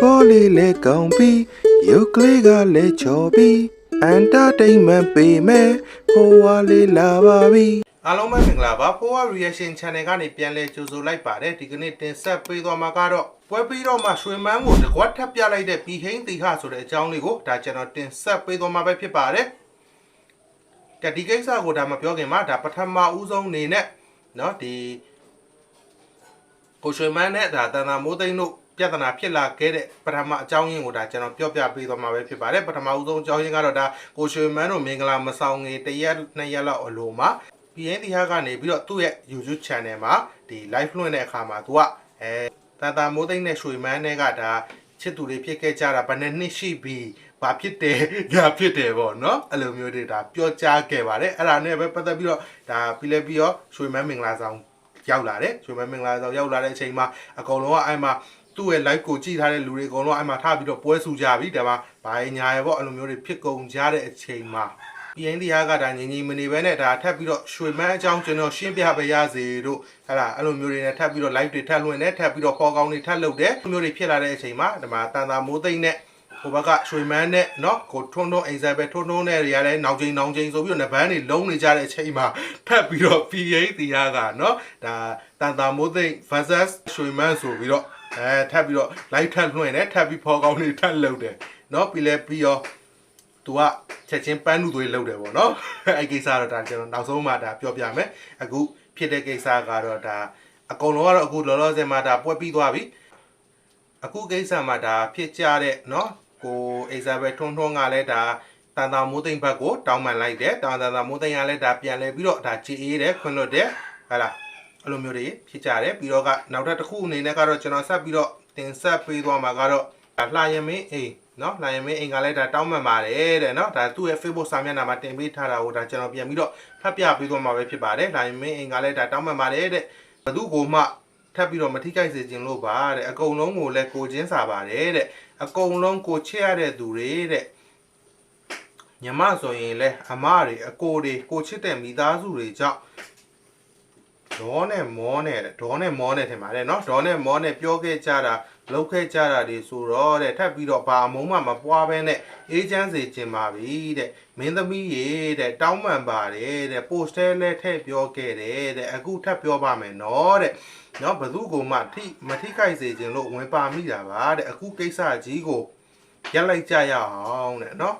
ပေါ်လေးလဲကောင်းပြီးရုပ်ကလေးကလည်းချော်ပြီးအန်တာတိန်မန်ပေးမယ်ဖိုးဝါလေးလာပါပြီအားလုံးပဲမင်္ဂလာပါဖိုးဝါ reaction channel ကနေပြန်လဲကြိုဆိုလိုက်ပါတယ်ဒီကနေ့တင်ဆက်ပေးသွားမှာကတော့ပွဲပြီးတော့မှရွှေမန်းကိုတကွက်ထပ်ပြလိုက်တဲ့ပြီးဟိန်းတီဟဆိုတဲ့အကြောင်းလေးကိုဒါကျွန်တော်တင်ဆက်ပေးသွားမှာပဲဖြစ်ပါတယ်ကဒီကိစ္စကိုဒါမပြောခင်မှာဒါပထမဦးဆုံးအနေနဲ့เนาะဒီကိုရွှေမန်းနဲ့ဒါတန်တာမိုးသိန်းတို့ ပြဿနာဖြစ်လာခဲ့တဲ့ပထမအကြောင်းရင်းကိုဒါကျွန်တော်ပြောပြပေးသွားမှာပဲဖြစ်ပါတယ်ပထမဦးဆုံးအကြောင်းရင်းကတော့ဒါကိုရွှေမန်းတို့မင်္ဂလာမဆောင်ငေတရက်နှစ်ရက်လောက်အလိုမှာ PN တရားကနေပြီးတော့သူ့ရဲ့ YouTube channel မှာဒီ live လွှင့်တဲ့အခါမှာသူကအဲတန်တာမိုးသိန်းနဲ့ရွှေမန်းနဲ့ကဒါချစ်သူတွေဖြစ်ခဲ့ကြတာဘယ်နှစ်နှစ်ရှိပြီဘာဖြစ်တယ်ညာဖြစ်တယ်ပေါ့နော်အဲ့လိုမျိုးတွေဒါပြောကြားခဲ့ပါတယ်အဲ့ဒါနဲ့ပဲပတ်သက်ပြီးတော့ဒါပြီးလဲပြီးတော့ရွှေမန်းမင်္ဂလာဆောင်ရောက်လာတယ်ရွှေမန်းမင်္ဂလာဆောင်ရောက်လာတဲ့အချိန်မှာအကုန်လုံးကအဲ့မှာ သူ့ရဲ့ live ကိုကြည့်ထားတဲ့လူတွေအကုန်လုံးအဲ့မှာထားပြီးတော့ပွဲဆူကြပြီဒါမှဘာညာရပေါ့အဲ့လိုမျိုးတွေဖြစ်ကုန်ကြတဲ့အချိန်မှာ PN တရားကဒါငင်းငင်းမနေပဲနဲ့ဒါထပ်ပြီးတော့ရွှေမန်းအကြောင်းကျွန်တော်ရှင်းပြပေးရစေတို့ဟဲ့လားအဲ့လိုမျိုးတွေနဲ့ထပ်ပြီးတော့ live တွေထပ်လွှင့်နေထပ်ပြီးတော့ခေါ်ကောင်းတွေထပ်လုပ်တယ်အဲ့လိုမျိုးတွေဖြစ်လာတဲ့အချိန်မှာဒီမှာတန်တာမိုးသိမ့်နဲ့ဟိုဘက်ကရွှေမန်းနဲ့เนาะကိုထွန်းထွန်းအိမ်ဆက်ပဲထွန်းထွန်းနဲ့တွေရတယ်နောက်ချိန်နောက်ချိန်ဆိုပြီးတော့နဗန်းတွေလုံးနေကြတဲ့အချိန်မှာထပ်ပြီးတော့ PA တရားကเนาะဒါတန်တာမိုးသိမ့် versus ရွှေမန်းဆိုပြီးတော့ အဲထပ်ပြီးတော့ live ထပ်လွှင့်တယ်ထပ်ပြီးဖော်ကောင်းတွေထပ်လုပ်တယ်เนาะပြီးလဲပြီးတော့ သူကချက်ချင်းပန်းနုသွေးလုပ်တယ်ပေါ့နော်အဲ့ကိစ္စတော့ဒါကျွန်တော်နောက်ဆုံးမှဒါပြောပြမယ်အခုဖြစ်တဲ့ကိစ္စကတော့ဒါအကုန်လုံးကတော့အခုလောလောဆယ်မှာဒါပွက်ပြီးသွားပြီအခုကိစ္စမှာဒါဖြစ်ကြတဲ့နော်ကိုအိဇာဘယ်ထွန်းထွန်းကလည်းဒါတန်တာမိုးသိမ့်ဘက်ကိုတောင်းပန်လိုက်တယ်တန်တာတာမိုးသိမ့်ကလည်းဒါပြန်လဲပြီးတော့ဒါကြည်အေးတယ်ခွင့်လွတ်တယ်ဟာလား အဲ့လိုမျိုးတွေဖြစ်ကြတယ်ပြီးတော့ကနောက်ထပ်တစ်ခုအနေနဲ့ကတော့ကျွန်တော်ဆက်ပြီးတော့တင်ဆက်ပေးသွားမှာကတော့လှရမင်းအိမ်နော်လာရင်မင်းအိမ်ကလည်းဒါတောင်းပန်ပါတယ်တဲ့နော်ဒါသူ့ရဲ့ Facebook စာမျက်နှာမှာတင်ပေးထားတာကိုဒါကျွန်တော်ပြန်ပြီးတော့ဖတ်ပြပေးသွားမှာပဲဖြစ်ပါတယ်လာရင်မင်းအိမ်ကလည်းဒါတောင်းပန်ပါတယ်တဲ့ဘသူကိုမှထပ်ပြီးတော့မထိခိုက်စေခြင်းလို့ပါတဲ့အကုန်လုံးကိုလည်းကိုချင်းစာပါတယ်တဲ့အကုန်လုံးကိုချစ်ရတဲ့သူတွေတဲ့ညမဆိုရင်လဲအမတွေအကိုတွေကိုချစ်တဲ့မိသားစုတွေကြောင့် ဒေါနဲ့မောနဲ့ဒေါနဲ့မောနဲ့ထင်ပါတယ်နော်ဒေါနဲ့မောနဲ့ပြောခဲ့ကြတာလောက်ခဲ့ကြတာတွေဆိုတော့တဲ့ထပ်ပြီးတော့ဘာအမုံမှမပွားဘဲနဲ့အေးချမ်းစေခြင်းပါပြီတဲ့မင်းသမီးရေတဲ့တောင်းပန်ပါတယ်တဲ့ပိုစတဲလဲထည့်ပြောခဲ့တယ်တဲ့အခုထပ်ပြောပါမယ်နော်တဲ့နော်ဘသူကိုမှထိမထိခိုက်စေခြင်းလို့ဝင်ပါမိတာပါတဲ့အခုကိစ္စကြီးကိုရက်လိုက်ကြရအောင်တဲ့နော်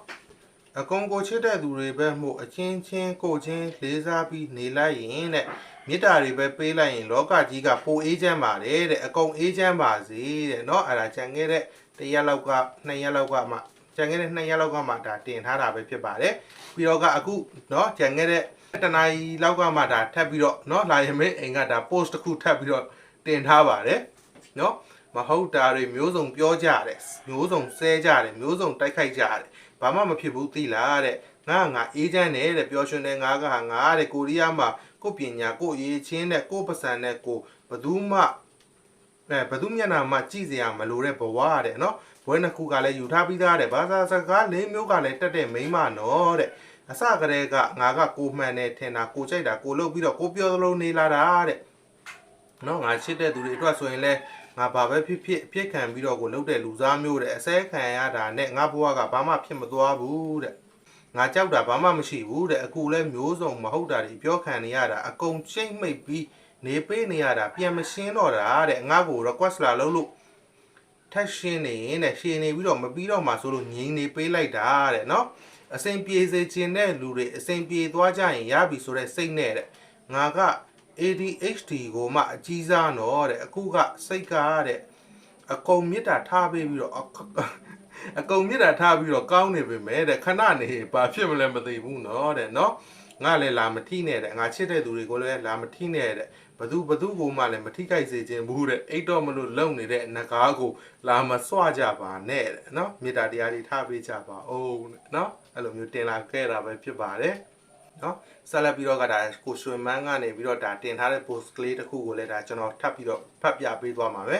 အကုန်ကိုချစ်တဲ့သူတွေပဲမို့အချင်းချင်းကိုချင်းလေးစားပြီးနေလိုက်ရင်တဲ့ မေတ္တာတွေပဲပေးလိုက်ရင်လောကကြီးကပိုအေးချမ်းပါတယ်တဲ့အကုန်အေးချမ်းပါစေတဲ့เนาะအဲ့ဒါကြံခဲ့တဲ့တရက်လောက်ကနှစ်ရက်လောက်ကမှကြံခဲ့တဲ့နှစ်ရက်လောက်ကမှဒါတင်ထားတာပဲဖြစ်ပါတယ်ပြီးတော့ကအခုเนาะကြံခဲ့တဲ့တနာရီလောက်ကမှဒါထပ်ပြီးတော့เนาะလာရမင်းအိမ်ကဒါ post တစ်ခုထပ်ပြီးတော့တင်ထားပါတယ်เนาะမဟုတ်တာတွေမျိုးစုံပြောကြတယ်မျိုးစုံဆဲကြတယ်မျိုးစုံတိုက်ခိုက်ကြတယ်ဘာမှမဖြစ်ဘူးသိလားတဲ့ငါငါအေးချမ်းတယ်တဲ့ပျော်ရွှင်တယ်ငါကဟာငါတဲ့ကိုရီးယားမှာ ကိုပညာကိုရေးချင်းနဲ့ကိုပစံနဲ့ကိုဘသူမှအဲဘသူမျက်နှာမှကြည့်စရာမလိုတဲ့ဘဝတဲ့နော်ဘွဲနှစ်ခုကလည်းယူထားပြီးသားတဲ့ဘာသာစကားလေးမျိုးကလည်းတက်တဲ့မိန်းမနော်တဲ့အစကတည်းကငါကကိုမှန်တယ်ထင်တာကိုကြိုက်တာကိုလုပ်ပြီးတော့ကိုပြောသလိုနေလာတာတဲ့နော်ငါချစ်တဲ့သူတွေအတွက်ဆိုရင်လဲငါဘာပဲဖြစ်ဖြစ်ပြစ်ခံပြီးတော့ကိုလုပ်တဲ့လူစားမျိုးတဲ့အစဲခံရတာနဲ့ငါဘဝကဘာမှဖြစ်မသွားဘူးတဲ့ ငါကြောက်တာဘာမှမရှိဘူးတဲ့အခုလဲမျိုးစုံမဟုတ်တာတွေပြောခံနေရတာအကုန်ချိတ်မိတ်ပြီးနေပေးနေရတာပြန်မရှင်းတော့တာတဲ့ငါ့ကို request လာလုပ်လို့ထက်ရှင်းနေရင်တဲ့ရှင်းနေပြီးတော့မပြီးတော့မှဆိုလို့ငြိမ်နေပေးလိုက်တာတဲ့နော်အစဉ်ပြေစေခြင်းတဲ့လူတွေအစဉ်ပြေသွားကြရင်ရပြီဆိုတဲ့စိတ်နဲ့တဲ့ငါက ADHD ကိုမှအကြီးစားတော့တဲ့အခုကစိတ်ကားတဲ့အကုန်မြစ်တာထားပေးပြီးတော့ အကုန်မြစ်တာထားပြီးတော့ကောင်းနေပေမဲ့တဲ့ခဏနေဘာဖြစ်မလဲမသိဘူးနော်တဲ့နော်ငါလည်းလာမထိနဲ့တဲ့ငါချစ်တဲ့သူတွေကိုလည်းလာမထိနဲ့တဲ့ဘသူဘသူကိုမှလည်းမထိခိုက်စေခြင်းဘူးတဲ့အိတ်တော့မလို့လုံနေတဲ့ငကားကိုလာမစွကြပါနဲ့တဲ့နော်မေတ္တာတရားတွေထားပေးကြပါဦးနော်အဲ့လိုမျိုးတင်လာခဲ့တာပဲဖြစ်ပါတယ်နော်ဆက်လက်ပြီးတော့ကဒါကိုရွှေမန်းကနေပြီးတော့ဒါတင်ထားတဲ့ post ကလေးတစ်ခုကိုလည်းဒါကျွန်တော်ထပ်ပြီးတော့ဖတ်ပြပေးသွားမှာပဲ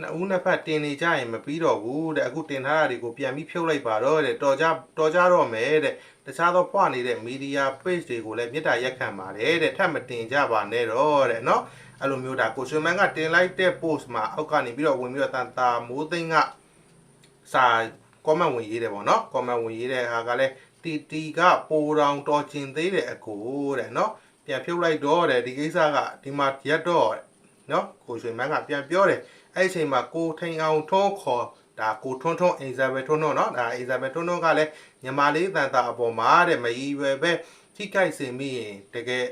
နှစ်ဦးနှစ်ဖက်တင်နေကြရင်မပြီးတော့ဘူးတဲ့အခုတင်ထားတာတွေကိုပြန်ပြီးဖြုတ်လိုက်ပါတော့တဲ့တော်ကြတော်ကြတော့မယ်တဲ့တခြားသောဖွာနေတဲ့မီဒီယာ page တွေကိုလည်းမြစ်တာရက်ခံပါတယ်တဲ့ထပ်မတင်ကြပါနဲ့တော့တဲ့နော်အဲ့လိုမျိုးဒါကိုရှင်မန်ကတင်လိုက်တဲ့ post မှာအောက်ကနေပြီးတော့ဝင်ပြီးတော့တန်တာမိုးသိန်းကစာ comment ဝင်ရေးတယ်ပေါ့နော် comment ဝင်ရေးတဲ့ဟာကလည်းတီတီကပိုတောင်တော်ကျင်သေးတယ်အကိုတဲ့နော်ပြန်ဖြုတ်လိုက်တော့တဲ့ဒီကိစ္စကဒီမှာရက်တော့တဲ့နော်ကိုရှင်မန်ကပြန်ပြောတယ် အဲ့ဒီအချိန်မှာကိုထိန်အောင်ထွန်းခေါ်ဒါကိုထွန်းထွန်းအင်ဇာဘယ်ထွန်းထွန်းเนาะဒါအင်ဇာဘယ်ထွန်းထွန်းကလည်းညီမလေးတန်တာအပေါ်မှာတဲ့မကြီးရွယ်ပဲထိကြိုက်စင်မိရင်တကယ်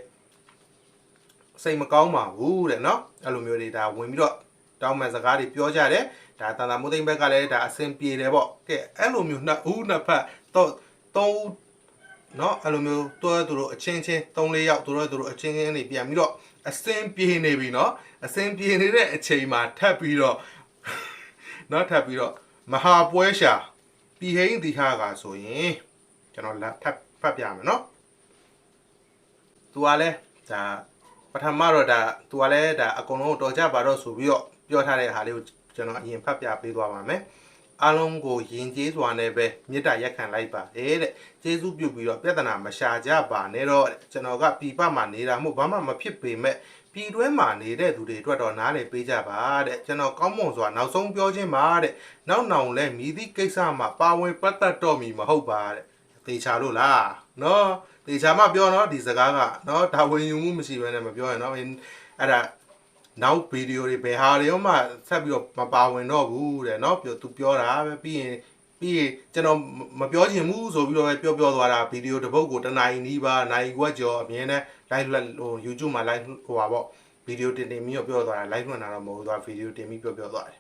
စိတ်မကောင်းပါဘူးတဲ့เนาะအဲ့လိုမျိုးတွေဒါဝင်ပြီးတော့တောင်းပန်စကားတွေပြောကြတယ်ဒါတန်တာမိုးသိမ့်ဘက်ကလည်းဒါအဆင်ပြေတယ်ပေါ့ကဲအဲ့လိုမျိုးနှစ်ဦးနှစ်ဖက်တော့သုံးเนาะအဲ့လိုမျိုးတွဲသူတို့အချင်းချင်း၃၄ယောက်သူတို့သူတို့အချင်းချင်းနေပြန်ပြီးတော့ အစင်ပြေနေပြီเนาะအစင်ပြေနေတဲ့အချိန်မှာထပ်ပြီးတော့ နောက်ထပ်ပြီးတော့မဟာပွဲရှာပြည်ဟိန်းဒီဟာကဆိုရင်ကျွန်တော်လက်ထပ်ဖတ်ပြမယ်နော်သူကလည်းဒါပထမတော့ဒါသူကလည်းဒါအကုန်လုံးတော်ကြပါတော့ဆိုပြီးတော့ပြောထားတဲ့ဟာလေးကိုကျွန်တော်အရင်ဖတ်ပြပေးသွားပါမယ် အားလုံးကိုယဉ်ကျေးစွာနဲ့ပဲမေတ္တာရက်ခံလိုက်ပါတယ်တဲ့ကျေးဇူးပြုပြီးတော့ပြဿနာမရှာကြပါနဲ့တော့တဲ့ကျွန်တော်ကပြည်ပမှာနေတာမို့ဘာမှမဖြစ်ပေမဲ့ပြည်တွင်းမှာနေတဲ့သူတွေအတွက်တော့နားလည်ပေးကြပါတဲ့ကျွန်တော်ကောင်းမွန်စွာနောက်ဆုံးပြောခြင်းပါတဲ့နောက်နောင်လဲမြည်သည့်ကိစ္စမှာပါဝင်ပတ်သက်တော့မီမဟုတ်ပါတဲ့တေချာလို့လားနော်တေချာမှပြောနော်ဒီစကားကနော်ဒါဝင်ယူမှုမရှိဘဲနဲ့မပြောရင်နော်အဲ့ဒါ နောက်ဗီဒီယိုတွေဘယ်ဟာတွေမှဆက်ပြီးတော့မပါဝင်တော့ဘူးတဲ့နော်ပြောသူပြောတာပဲပြီးရင်ပြီးရင်ကျွန်တော်မပြောချင်ဘူးဆိုပြီးတော့ပဲပြောပြောသွားတာဗီဒီယိုတစ်ပုတ်ကိုတစ်နိုင်နီးပါနိုင်ခွက်ကျော်အမြင်နဲ့ live ဟို YouTube မှာ live ဟိုပါပေါ့ဗီဒီယိုတင်တင်ပြီးတော့ပြောသွားတာ live လွှင့်တာတော့မဟုတ်ဘူးသွားဗီဒီယိုတင်ပြီးပြောပြောသွားတယ်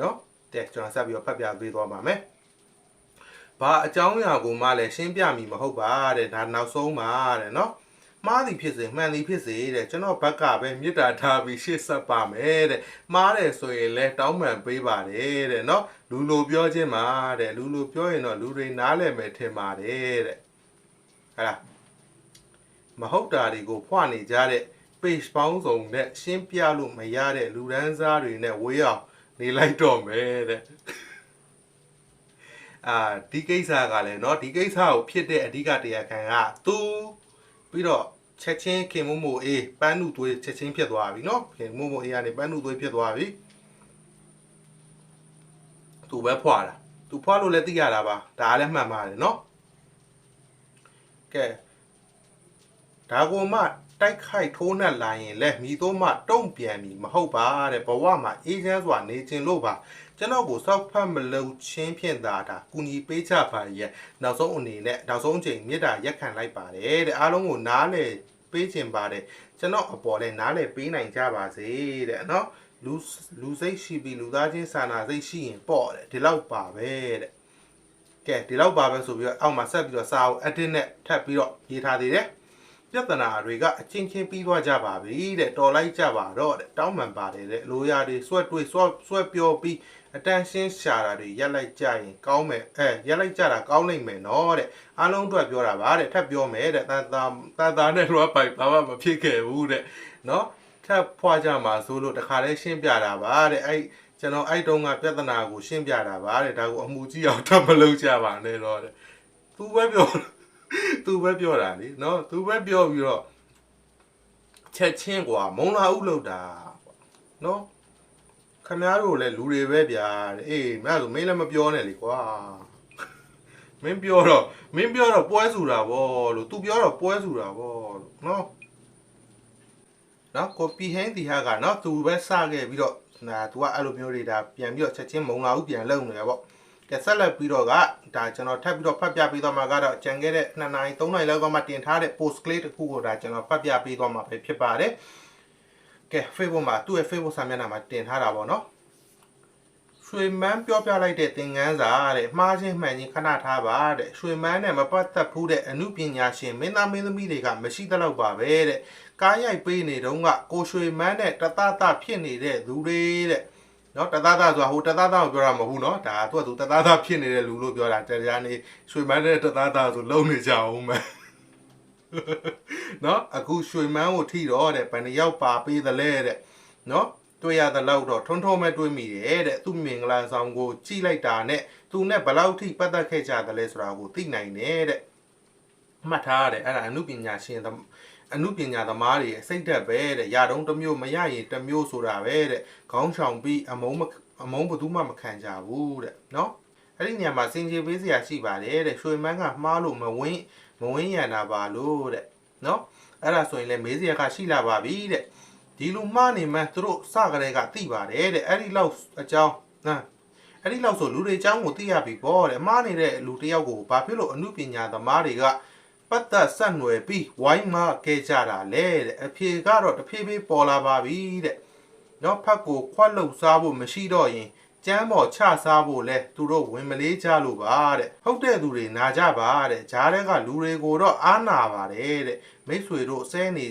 နော်တဲ့ကျွန်တော်ဆက်ပြီးတော့ဖတ်ပြပေးသွားပါမယ်ဘာအကြောင်းအရာကိုမှလည်းရှင်းပြမိမဟုတ်ပါတဲ့ဒါနောက်ဆုံးပါတဲ့နော် မှားသည်ဖြစ်စေမှန်သည်ဖြစ်စေတဲ့ကျွန်တော်ဘက်ကပဲမေတ္တာထားပြီးရှေ့ဆက်ပါမယ်တဲ့မှားတယ်ဆိုရင်လည်းတောင်းပန်ပေးပါတယ်တဲ့နော်လူလိုပြောခြင်းပါတဲ့လူလိုပြောရင်တော့လူတွေနားလည်မယ်ထင်ပါတယ်တဲ့ဟဲ့လားမဟုတ်တာတွေကိုဖွနေကြတဲ့ page ပေါင်းစုံနဲ့ရှင်းပြလို့မရတဲ့လူဒန်းစားတွေနဲ့ဝေးအောင်နေလိုက်တော့မယ်တဲ့အာဒီကိစ္စကလည်းเนาะဒီကိစ္စကိုဖြစ်တဲ့အဓိကတရားခံကသူ ပြီးတော့ချက်ချင်းခင်မို့မို့အေးပန်းနုသွေးချက်ချင်းဖြစ်သွားပြီเนาะခင်မို့မို့အေးကနေပန်းနုသွေးဖြစ်သွားပြီသူပဲဖွာတာသူဖွာလို့လည်းသိရတာပါဒါလည်းမှန်ပါတယ်เนาะကဲဒါကိုမှတိုက်ခိုက်ထိုးနှက်လာရင်လက်မိသုံးမှတုံ့ပြန်ပြီမဟုတ်ပါတဲ့ဘဝမှာအေးချမ်းစွာနေခြင်းလို့ပါ ကျွန်တော်ကိုစောက်ဖတ်မလုပ်ချင်းဖြင့်သာဒါကုညီပေးချပါရဲ့နောက်ဆုံးအနေနဲ့နောက်ဆုံးအချိန်မေတ္တာရက်ခံလိုက်ပါတယ်တဲ့အားလုံးကိုနားလေပေးခြင်းပါတယ်ကျွန်တော်အပေါ်လဲနားလေပေးနိုင်ကြပါစေတဲ့နော်လူလူစိတ်ရှိပြီးလူသားချင်းစာနာစိတ်ရှိရင်ပေါ့တဲ့ဒီလောက်ပါပဲတဲ့ကဲဒီလောက်ပါပဲဆိုပြီးတော့အောက်မှာဆက်ပြီးတော့စာအုပ် edit နဲ့ထပ်ပြီးတော့ရေးထားသေးတယ်ပြဿနာတွေကအချင်းချင်းပြီးသွားကြပါပြီတဲ့တော်လိုက်ကြပါတော့တဲ့တောင်းပန်ပါတယ်တဲ့လိုရာတွေဆွဲတွေးဆွဲဆွဲပြောပြီး အတန်ရှင်းရှာတာတွေရက်လိုက်ကြရင်ကောင်းမယ်အဲရက်လိုက်ကြတာကောင်းနိုင်မယ်နော်တဲ့အားလုံးအတွက်ပြောတာပါတဲ့ထပ်ပြောမယ်တဲ့တန်တာတန်တာနဲ့လွှမ်းပိုက်ဘာမှမဖြစ်ခဲ့ဘူးတဲ့နော်ထပ်ဖွာကြမှာဆိုလို့တခါလဲရှင်းပြတာပါတဲ့အဲ့ကျွန်တော်အဲ့တုန်းကပြဿနာကိုရှင်းပြတာပါတဲ့ဒါကိုအမှုကြီးအောင်ထပ်မလုပ်ကြပါနဲ့တော့တဲ့သူပဲပြောသူပဲပြောတာလीเนาะသူပဲပြောပြီးတော့ချက်ချင်းกว่าမုံလာဥလောက်တာเนาะ ခမားတို့လည်းလူတွေပဲဗျာအေးမအဲ့ဆိုမင်းလည်းမပြောနဲ့လေကွာမင်းပြောတော့မင်းပြောတော့ပွဲဆိုတာဗောလို့ तू ပြောတော့ပွဲဆိုတာဗောလို့နော်နော် copy hand ဒီဟာကနော် तू ပဲစခဲ့ပြီးတော့နာ तू ကအဲ့လိုမျိုးတွေဒါပြန်ပြီးတော့ချက်ချင်းမုံလာဘူးပြန်လုံနေရဗောကဆက်လက်ပြီးတော့ကဒါကျွန်တော်ထပ်ပြီးတော့ဖတ်ပြပေးသွားမှာကတော့ကြံခဲ့တဲ့2နာရီ3နာရီလောက်ကမှတင်ထားတဲ့ post ကလေးတစ်ခုကိုဒါကျွန်တော်ဖတ်ပြပေးသွားမှာပဲဖြစ်ပါတယ်။ ကဲ Facebook မှာသူ့ရဲ့ Facebook စာမျက်နှာမှာတင်ထားတာပေါ့နော်ရွှေမန်းပြောပြလိုက်တဲ့သင်ခန်းစာတဲ့မှားချင်းမှန်ချင်းခဏထားပါတဲ့ရွှေမန်းနဲ့မပတ်သက်ဘူးတဲ့အမှုပညာရှင်မင်းသားမင်းသမီးတွေကမရှိသလောက်ပါပဲတဲ့ကားရိုက်ပေးနေတုန်းကကိုရွှေမန်းနဲ့တသသဖြစ်နေတဲ့သူတွေတဲ့နော်တသသဆိုတာဟိုတသသကိုပြောတာမဟုတ်ဘူးနော်ဒါသူကသူတသသဖြစ်နေတဲ့လူလို့ပြောတာတရားနေရွှေမန်းနဲ့တသသဆိုလုံးနေကြအောင်မယ် နော်အခုရွှေမန်းကိုထိတော့တဲ့ဘယ်နှယောက်ပါပေးသလဲတဲ့နော်တွေ့ရတဲ့လောက်တော့ထုံထုံမဲ့တွေ့မိတယ်တဲ့သူ့မင်္ဂလာဆောင်ကိုကြည့်လိုက်တာနဲ့သူနဲ့ဘယ်လောက်ထိပတ်သက်ခဲ့ကြတယ်လဲဆိုတာကိုသိနိုင်တယ်တဲ့မှတ်ထားရတယ်အဲ့ဒါအမှုပညာရှင်သမားအမှုပညာသမားတွေရဲ့စိတ်သက်ပဲတဲ့ရာတုံးတစ်မျိုးမရရင်တစ်မျိုးဆိုတာပဲတဲ့ခေါင်းဆောင်ပြီးအမုံမအမုံဘယ်သူမှမခံကြဘူးတဲ့နော် အဲ့ဒီနေရာမှာစင်ကြေပေးစရာရှိပါတယ်တဲ့ရွှေမန်းကမှားလို့မဝင်းမဝင်းရနာပါလို့တဲ့နော်အဲ့ဒါဆိုရင်လည်းမေးစရာကရှိလာပါပြီတဲ့ဒီလူမှားနေမှသူတို့စကြတဲ့ကသိပါတယ်တဲ့အဲ့ဒီလောက်အကြောင်းဟမ်အဲ့ဒီလောက်ဆိုလူတွေအကြောင်းကိုသိရပြီပေါ့တဲ့မှားနေတဲ့လူတစ်ယောက်ကိုဘာဖြစ်လို့အမှုပညာသမားတွေကပတ်သက်ဆက်နွယ်ပြီးဝိုင်းမခဲ့ကြတာလဲတဲ့အဖြေကတော့တဖြည်းဖြည်းပေါ်လာပါပြီတဲ့နောက်ဖက်ကိုခွက်လုံစားဖို့မရှိတော့ရင် ကျမ်းပေါ်ချစားဖို့လဲသူတို့ဝင်မလေးကြလို့ပါတဲ့ဟုတ်တဲ့သူတွေနာကြပါတဲ့ဂျားတဲ့ကလူတွေကိုတော့အားနာပါတယ်တဲ့မိတ်ဆွေတို့ဆဲနေ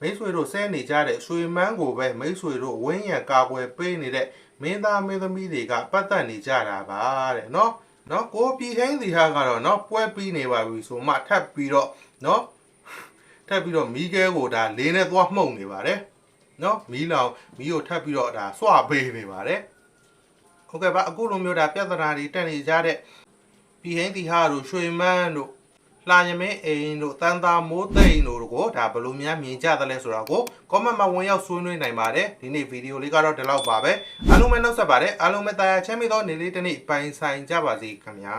မိတ်ဆွေတို့ဆဲနေကြတဲ့ရွှေမန်းကိုပဲမိတ်ဆွေတို့ဝင်းရံကာကွယ်ပေးနေတဲ့မင်းသားမင်းသမီးတွေကပတ်သက်နေကြတာပါတဲ့နော်နော်ကိုပြည်ဟင်းစီဟာကတော့နော်ပွဲပြီးနေပါပြီဆိုမှထပ်ပြီးတော့နော်ထပ်ပြီးတော့မီးခဲကိုဒါလေးနဲ့သွားမှုန့်နေပါတယ်နော်မီးလောင်မီးကိုထပ်ပြီးတော့ဒါစွပေးနေပါတယ် ဟုတ်ကဲ့ပါအခုလိုမျိုးဒါပြဿနာတွေတက်နေကြတဲ့ပြည်ဟင်းစီဟာတို့ရွှေမန်းတို့လာရမင်းအိမ်တို့တန်တာမိုးသိန်တို့ကိုဒါဘယ်လိုများမြင်ကြသလဲဆိုတော့ကို comment မှာဝင်ရောက်ဆွေးနွေးနိုင်ပါတယ်ဒီနေ့ဗီဒီယိုလေးကတော့ဒီလောက်ပါပဲအားလုံးပဲနှုတ်ဆက်ပါတယ်အားလုံးပဲတာယာချမ်းမြေ့သောနေ့လေးတစ်နေ့ပိုင်ဆိုင်ကြပါစေခင်ဗျာ